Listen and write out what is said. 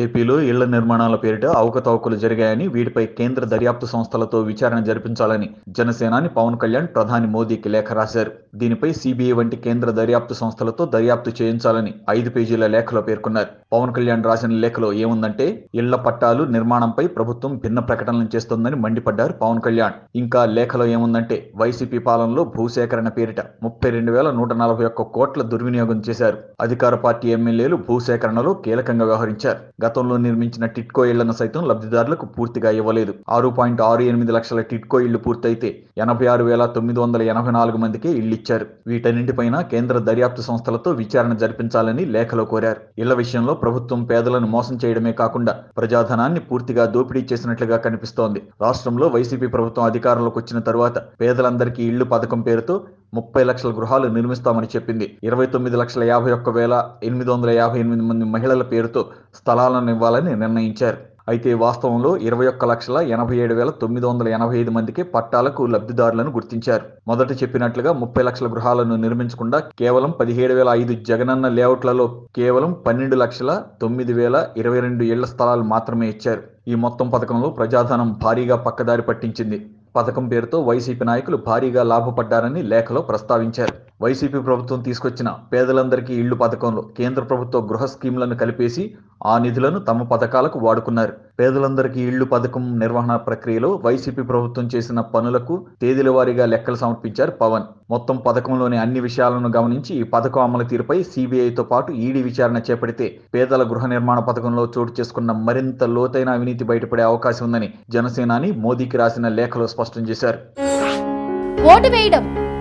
ఏపీలో ఇళ్ళ నిర్మాణాల పేరిట అవకతవకలు జరిగాయని వీటిపై కేంద్ర దర్యాప్తు సంస్థలతో విచారణ జరిపించాలని జనసేనాని పవన్ కళ్యాణ్ ప్రధాని మోదీకి లేఖ రాశారు. దీనిపై సిబిఐ వంటి కేంద్ర దర్యాప్తు సంస్థలతో దర్యాప్తు చేయించాలని ఐదు పేజీల లేఖలో పేర్కొన్నారు. పవన్ కళ్యాణ్ రాసిన లేఖలో ఏముందంటే ఇళ్ళ పట్టాలు నిర్మాణంపై ప్రభుత్వం భిన్న ప్రకటనలు చేస్తోందని మండిపడ్డారు పవన్ కళ్యాణ్. ఇంకా లేఖలో ఏముందంటే వైసీపీ పాలనలో భూసేకరణ పేరిట ముప్పై రెండు వేల నూట నలభై ఒక్క కోట్ల దుర్వినియోగం చేశారు. అధికార పార్టీ ఎమ్మెల్యేలు భూసేకరణలో కీలకంగా వ్యవహరించారు. గతంలో నిర్మించిన టిట్కో ఇళ్ళను సైతం లబ్ధిదారులకు పూర్తిగా ఇవ్వలేదు. ఆరు పాయింట్ ఆరు ఎనిమిది లక్షల టిట్కో ఇళ్ళు పూర్తయితే ఎనభై ఆరు వేల తొమ్మిది వందల ఎనభై నాలుగు మందికే ఇళ్ళిచ్చారు వీటన్నింటిపైన కేంద్ర దర్యాప్తు సంస్థలతో విచారణ జరిపించాలని లేఖలో కోరారు. ఇళ్ళ విషయంలో ప్రభుత్వం పేదలను మోసం చేయడమే కాకుండా ప్రజాధనాన్ని పూర్తిగా దోపిడీ చేసినట్లుగా కనిపిస్తోంది. రాష్ట్రంలో వైసీపీ ప్రభుత్వం అధికారంలోకి వచ్చిన తరువాత పేదలందరికీ ఇళ్ళు పథకం పేరుతో ముప్పై లక్షల గృహాలు నిర్మిస్తామని చెప్పింది. ఇరవై తొమ్మిది లక్షల యాభై ఒక్క వేల ఎనిమిది వందల యాభై ఎనిమిది మంది మహిళల పేరుతో స్థలాలను ఇవ్వాలని నిర్ణయించారు. అయితే వాస్తవంలో ఇరవై ఒక్క లక్షల ఎనభై ఏడు వేల తొమ్మిది వందల ఎనభై ఐదు మందికి పట్టాలకు లబ్ధిదారులను గుర్తించారు. మొదట చెప్పినట్లుగా ముప్పై లక్షల గృహాలను నిర్మించకుండా కేవలం పదిహేడు వేల ఐదు జగనన్న లేఅవుట్లలో కేవలం పన్నెండు లక్షల తొమ్మిది వేల ఇరవై రెండు ఇళ్ళ స్థలాలు మాత్రమే ఇచ్చారు. ఈ మొత్తం పథకంలో ప్రజాధనం భారీగా పక్కదారి పట్టించింది. పథకం పేరుతో వైసీపీ నాయకులు భారీగా లాభపడ్డారని లేఖలో ప్రస్తావించారు. వైసీపీ ప్రభుత్వం తీసుకొచ్చిన పేదలందరికీ ఇళ్ళు పథకంలో కేంద్ర ప్రభుత్వ గృహ స్కీంలను కలిపేసి ఆ నిధులను తమ పథకాలకు వాడుకున్నారు. పేదలందరికీ ఇళ్ళు పథకం నిర్వహణ ప్రక్రియలో వైసీపీ ప్రభుత్వం చేసిన పనులకు తేదీల వారీగా లెక్కలు సమర్పించారు పవన్. మొత్తం పథకంలోని అన్ని విషయాలను గమనించి ఈ పథకం అమలు తీరుపై సిబిఐతో పాటు ఈడీ విచారణ చేపడితే పేదల గృహ నిర్మాణ పథకంలో చోటు చేసుకున్న మరింత లోతైన అవినీతి బయటపడే అవకాశం ఉందని జనసేనాని మోదీకి రాసిన లేఖలో స్పష్టం చేశారు. ఓటు వేయడం